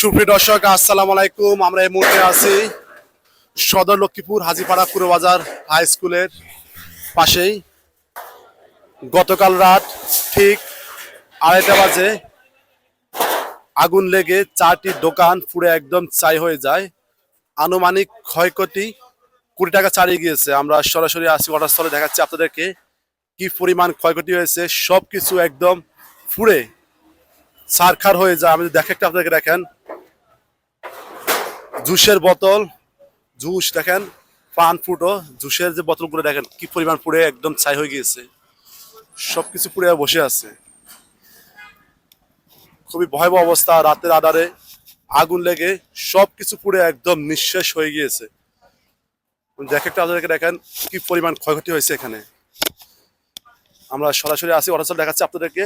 সুপ্রিয় দর্শক, আসসালাম আলাইকুম। আমরা এই মুহূর্তে আছি সদর লক্ষ্মীপুর, হাজিপাড়া পুরো বাজার হাই স্কুলের পাশেই। গতকাল রাত ঠিক আড়াইটা বাজে, আগুন লেগে চারটি দোকান পুরো একদম চাই হয়ে যায়। আনুমানিক ক্ষয়ক্ষতি কোটি টাকা ছাড়িয়ে গিয়েছে। আমরা সরাসরি আসি ঘটনাস্থলে, দেখাচ্ছি আপনাদেরকে কি পরিমাণ ক্ষয়ক্ষতি হয়েছে। সব কিছু একদম ফুড়ে সারখার হয়ে যায়। আমি দেখে একটা আপনাদেরকে দেখেন। জুসের বোতল, জুস দেখেন, পান ফুটো, জুসের যে বোতলগুলো দেখেন, কি পরিমাণ পুড়ে একদম ছাই হয়ে গিয়েছে। সবকিছু পুড়ে বসে আছে। খুবই ভয়াবহ অবস্থা, রাতের আধারে আগুন লেগে সবকিছু পুড়ে একদম নিঃশেষ হয়ে গিয়েছে। একটা আপনাদেরকে দেখেন, কি পরিমাণ ক্ষয়ক্ষতি হয়েছে এখানে। আমরা সরাসরি আসি অথচ দেখাচ্ছি আপনাদেরকে।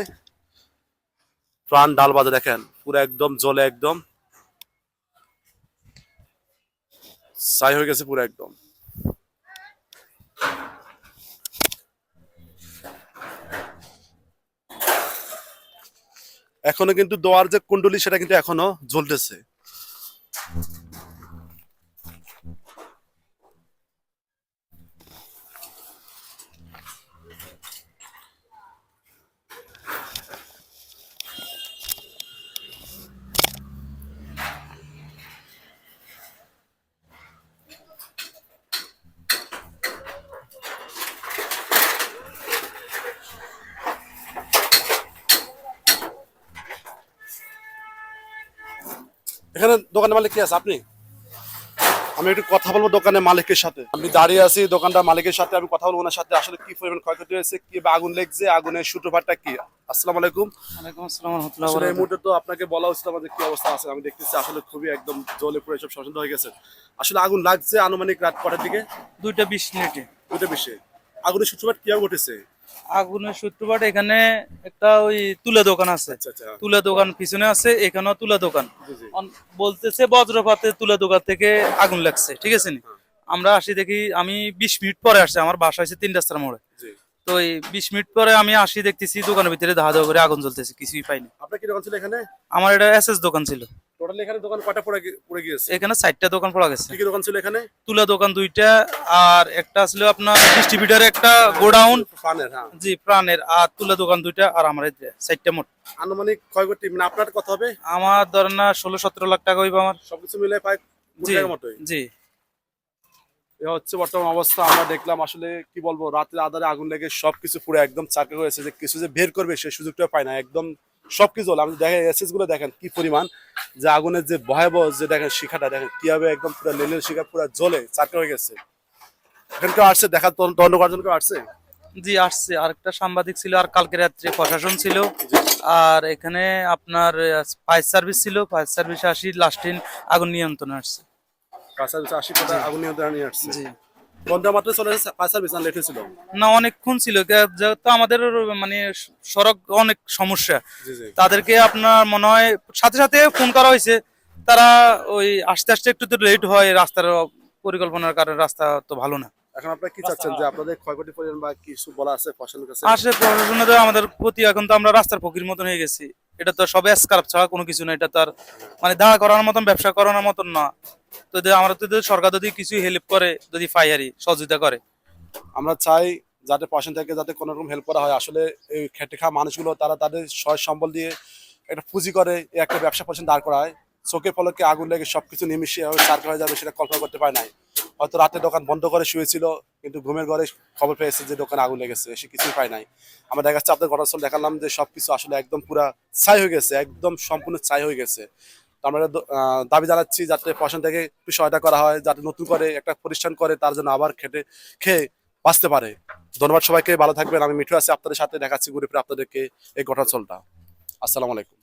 প্রাণ ডাল বাজে দেখেন, পুরো একদম জলে একদম। ছাই হয়ে গেছে পুরো একদম। এখনও কিন্তু দোয়ার যে কুণ্ডলি সেটা কিন্তু এখনও জ্বলতেছে। এখানে দোকানের মালিক কি আছে আপনি? আমি একটু কথা বলব দোকানের মালিকের সাথে। আমি দাঁড়িয়ে আছি দোকানটা মালিকের সাথে আমি কথা বলব ওনার সাথে। আসলে কি পরিমাণ ক্ষয়ক্ষতি হয়েছে কি বা আগুন লেগছে আগুনের সূত্রপাতটা কি? আসসালামু আলাইকুম। ওয়ালাইকুম আসসালাম রহমতুল্লাহ আসলে এই মুহূর্তে তো আপনাকে বলা উচিত আমাদের কি অবস্থা আছে আমি দেখতেছি আসলে খুবই একদম জলে পুরো সব সচেতন হয়ে গেছে আসলে আগুন লাগছে আনুমানিক রাত কটার দিকে? দুইটা বিশ মিনিটে। দুইটা বেশি। আগুনের সূত্রপাত কীভাবে ঘটেছে? আগুনের সূত্রপাত এখানে একটা ওই তুলা দোকান আছে। আচ্ছা আচ্ছা। তুলা দোকান পিছনে আছে এখানেও তুলা দোকান। বলতেছে বজ্রপাতে তুলা দোকান থেকে আগুন লাগছে ঠিক আছে নি? আমরা আসি দেখি আমি বিশ মিনিট পরে আসছি আমার বাসা হয়েছে তিন রাস্তার মোড়ে। তো এই বিশ মিনিট পরে আমি আসি দেখতেছি দোকানের ভিতরে ধাওয়া ধাওয়া করে আগুন জ্বলতেছে কিছুই পাইনি। আপনার কি দোকান ছিল এখানে? আমার এটা এস এস দোকান ছিল। টোটালি এখানে দোকান কটা পড়ে পড়ে গিয়েছে? এখানে চারটা দোকান পড়া গেছে। কি দোকান ছিল এখানে? তুলা দোকান দুইটা আর একটা ছিল আপনার ডিস্ট্রিবিউটার একটা গোডাউন। হ্যাঁ। জি প্রাণের আর তুলা দোকান দুইটা আর আমার চারটা মোট। আনুমানিক ক্ষয়ক্ষতি মানে আপনার কত হবে? আমার ধরেন না ষোলো সতেরো লাখ টাকা হইব আমার। সবকিছু মিলে প্রায় জি টাকার জি। এ হচ্ছে বর্তমান অবস্থা আমরা দেখলাম আসলে কি বলব রাতের আধারে আগুন লেগে সবকিছু পুরো একদম চাকা হয়েছে যে কিছু যে বের করবে সেই সুযোগটা পায় না একদম সবকিছু হলো। আমি দেখেন এসএসগুলো দেখেন কি পরিমাণ। যে আগুনের যে ভয়াবহ যে দেখেন শিখাটা দেখেন কীভাবে একদম পুরো লেলের শিখা পুরো জ্বলে চাকা হয়ে গেছে। এখানে কেউ আসছে? দেখার তদন্ত করার জন্য কেউ আসছে? জি আসছে। আরেকটা সাংবাদিক ছিল আর কালকে রাত্রে প্রশাসন ছিল। আর এখানে আপনার ফায়ার সার্ভিস ছিল। ফায়ার সার্ভিস আসি লাস্টিন আগুন নিয়ন্ত্রণে আসছে। কাছাকাছি আশি কোটা আগুন নিয়ন্ত্রণে নিয়ে আসছে। জি। ঘণ্টা মাত্র চলে ফায়ার সার্ভিস না লেট হয়েছিল না অনেকক্ষণ ছিল। যেহেতু আমাদের মানে সড়ক অনেক সমস্যা। তাদেরকে আপনার মনে হয় সাথে সাথে ফোন করা হয়েছে। তারা ওই আস্তে আস্তে একটু তো লেট হয় রাস্তার পরিকল্পনার কারণে রাস্তা তো ভালো না। এখন আপনারা কি চাচ্ছেন যে আপনাদের ক্ষয়ক্ষতি পরিমাণ বা কিছু বলা আছে কাছে? আসে প্রশাসনে তো আমাদের প্রতি এখন তো আমরা রাস্তার ফকির মতন হয়ে গেছি। এটা তো সবে স্কার্প ছাড়া কোনো কিছু না, এটা তার মানে দাঁড়া করানোর মতন, ব্যবসা করানোর মতন না। তো আমরা তো সরকার যদি কিছু হেল্প করে, যদি ফাইয়ারি সহযোগিতা করে। আমরা চাই যাতে থেকে যাতে কোনো রকম হেল্প করা হয়। আসলে এই খেটে খাওয়া মানুষগুলো, তারা তাদের সয় সম্বল দিয়ে একটা পুঁজি করে একটা ব্যবসা প্রতিষ্ঠান দাঁড় করায়। চোখে পলকে আগুন লেগে সবকিছু নিমিশে চারকে হয়ে যাবে সেটা কল্পনা করতে পারে নাই। হয়তো রাতে দোকান বন্ধ করে শুয়েছিল কিন্তু ঘুমের ঘরে খবর পেয়েছে যে দোকানে আগুন লেগেছে, সে কিছুই পায় নাই। আমরা দেখা যাচ্ছে আপনার ঘটনাস্থল দেখালাম যে সবকিছু আসলে একদম পুরা ছাই হয়ে গেছে, একদম সম্পূর্ণ ছাই হয়ে গেছে। তো আমরা দাবি জানাচ্ছি যাতে প্রশাসন থেকে একটু সহায়তা করা হয়, যাতে নতুন করে একটা প্রতিষ্ঠান করে তার জন্য আবার খেটে খেয়ে বাঁচতে পারে। ধন্যবাদ সবাইকে, ভালো থাকবেন। আমি মিঠু আছি, আপনাদের সাথে দেখাচ্ছি, ঘুরে ফিরে আপনাদেরকে এই ঘটনাস্থলটা। আসসালামু আলাইকুম।